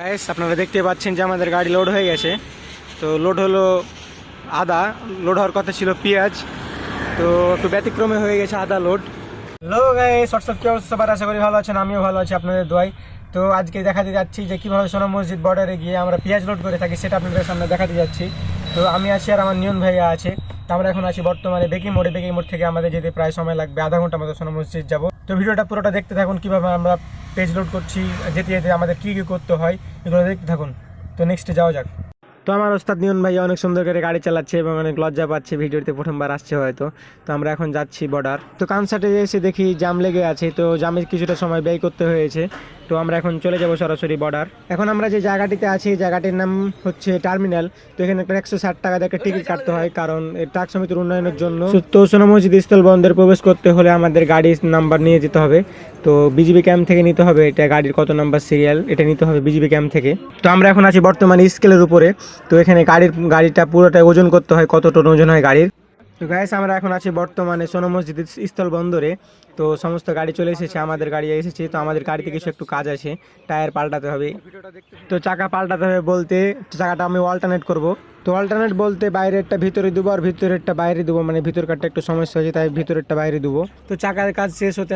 Guys আপনারা দেখতে পাচ্ছেন যে আমাদের গাড়ি লোড হয়ে গেছে। তো লোড হলো আদা। লোড হওয়ার কথা ছিল পেঁয়াজ। তো একটু ব্যতিক্রমে হয়ে গেছে আদা লোড হ্যালো গাইস হোয়াটসঅ্যাপ কি অবস্থা? সবার আশা করি ভালো আছেন, আমিও ভালো আছি, আপনাদের দোয়াই তো আজকে দেখাতে যাচ্ছি যে কীভাবে সোনা মসজিদ বর্ডারে গিয়ে আমরা পেঁয়াজ লোড করে থাকি, সেটা আপনাদের সামনে দেখাতে যাচ্ছি। তো আমি আছি আর আমার নিয়ন ভাইয়া আছে। তো আমরা এখন আছি বর্তমানে বেকি মোড়ে বেকি মোড় থেকে আমাদের যেতে প্রায় সময় লাগবে। আধা ঘণ্টা মতো সোনা মসজিদ যাব। তো ভিডিওটা পুরোটা দেখতে থাকুন, কীভাবে আমরা পেজ লোড করছি, যেতে যেতে আমাদের কী কী করতে হয়, এগুলো দেখতে থাকুন। তো নেক্সটে যাওয়া যাক। তো আমার ওস্তাদ নিয়ন ভাই অনেক সুন্দর করে গাড়ি চালাচ্ছে এবং অনেক লজ্জা পাচ্ছে, ভিডিওতে প্রথমবার আসছে হয়তো। তো আমরা এখন যাচ্ছি বর্ডার তো কানসার্টে এসে দেখি জাম লেগে আছে, তো জামে কিছুটা সময় ব্যয় করতে হয়েছে। তো আমরা এখন চলে যাব সরাসরি বর্ডার এখন আমরা যে জায়গাটিতে আছি, এই জায়গাটির নাম হচ্ছে টার্মিনাল তো এখানে একটা একশো ষাট টাকা একটা টিকিট কাটতে হয়, কারণ এই ট্রাক সমিতির উন্নয়নের জন্য তো সোনা মসজিদ স্থল বন্দরে প্রবেশ করতে হলে আমাদের গাড়ির নাম্বার নিয়ে যেতে হবে। তো বিজিবি ক্যাম্প থেকে নিতে হবে, এটা গাড়ির কত নাম্বার সিরিয়াল এটা নিতে হবে বিজিবি ক্যাম্প থেকে। তো আমরা এখন আছি বর্তমানে স্কেলের উপরে। তো এখানে গাড়ির, গাড়িটা পুরোটাই ওজন করতে হয়, কত টন ওজন হয় গাড়ির? তো গাইস আমরা এখন আছি বর্তমানে সোনো মসজিদ স্থল বন্দরে। তো সমস্ত গাড়ি চলে এসেছে, আমাদের গাড়ি এসেছে, তো আমাদের গাড়িতে কিছু একটু কাজ আছে, টায়ার পাল্টাতে হবে। তো চাকা পাল্টাতে হবে বলতে, চাকাটা আমি অল্টারনেট করব। তো অল্টারনেট বলতে বাইরেরটা ভিতরে দেবো আর ভিতরেরটা বাইরে দেবো মানে ভিতরকারটা একটু সমস্যা হয়েছে, তাই ভিতরেরটা বাইরে দেবো। তো চাকার কাজ শেষ হতে